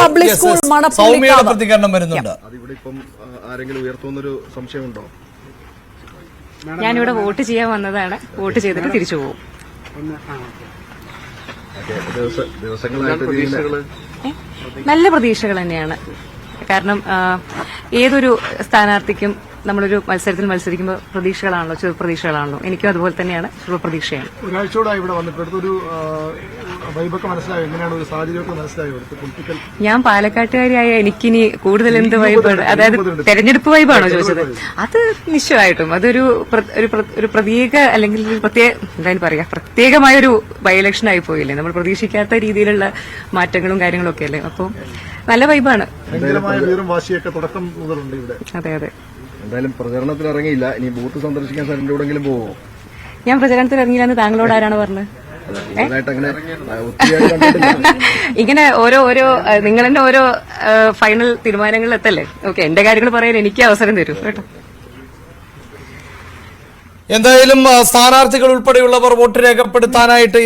Public school. സൗമ്യയുടെ Manappullikavu. പ്രതികരണം വരുന്നുണ്ട്. അതിവിടെ ഇപ്പം ആ, ആരെങ്കിലും ഉയർത്തുന്നൊരു സംശയമുണ്ടോ? ഞാനിവിടെ വോട്ട് ചെയ്യാൻ വന്നതാണ്. വോട്ട് ചെയ്തിട്ട് തിരിച്ചു പോകും. നല്ല പ്രതീക്ഷകൾ തന്നെയാണ്. കാരണം ഏതൊരു സ്ഥാനാർത്ഥിക്കും നമ്മളൊരു മത്സരത്തിൽ മത്സരിക്കുമ്പോൾ പ്രതീക്ഷകളാണല്ലോ ചെറു പ്രതീക്ഷകളാണല്ലോ എനിക്കും അതുപോലെ തന്നെയാണ് ചെറു പ്രതീക്ഷയാണ് ഒരാഴ്ചയോടായി ഇവിടെ വന്നിട്ട് അടുത്തൊരു വൈബൊക്കെ മനസ്സിലായോ? എങ്ങനെയാണ് ഒരു സാഹചര്യമൊക്കെ മനസ്സിലായോ? ഇവിടുത്തെ പൊളിറ്റിക്കൽ ഞാൻ പാലക്കാട്ടുകാരിയായ എനിക്കിനി കൂടുതൽ എന്ത് വൈബാണ് അതായത് തെരഞ്ഞെടുപ്പ് വൈബാണോ ചോദിച്ചത്? അത് നിശ്ചയമായിട്ടും. അതൊരു ഒരു പ്ര- ഒരു പ്രത്യേക അല്ലെങ്കിൽ പ്രത്യേക എന്തായാലും പറയാ? പ്രത്യേകമായ ഒരു ബൈ ഇലക്ഷൻ ആയി പോയില്ലേ? നമ്മൾ പ്രതീക്ഷിക്കാത്ത രീതിയിലുള്ള മാറ്റങ്ങളും കാര്യങ്ങളും ഒക്കെ അല്ലേ? അപ്പോൾ നല്ല വൈബാണ് അതെ അതെ. എന്തായാലും പ്രചരണത്തിൽ ഇറങ്ങിയില്ല ഇനി ബൂത്ത് സന്ദർശിക്കാൻ സാറിന്റെ കൂടെങ്കിലും പോവോ? ഞാൻ പ്രചരണത്തിൽ ഇറങ്ങിയില്ലെന്ന് താങ്കളോട് ആരാണ് പറഞ്ഞത്? ഇങ്ങനെ ഓരോ ഓരോ നിങ്ങൾ തന്നെ ഓരോ ഫൈനൽ തീരുമാനങ്ങളിൽ എത്തല്ലേ? ഓക്കെ എന്റെ കാര്യങ്ങൾ പറയാൻ എനിക്ക് അവസരം തരൂ കേട്ടോ. എന്തായാലും സ്ഥാനാർത്ഥികൾ ഉൾപ്പെടെയുള്ളവർ വോട്ട് രേഖപ്പെടുത്താനായിട്ട്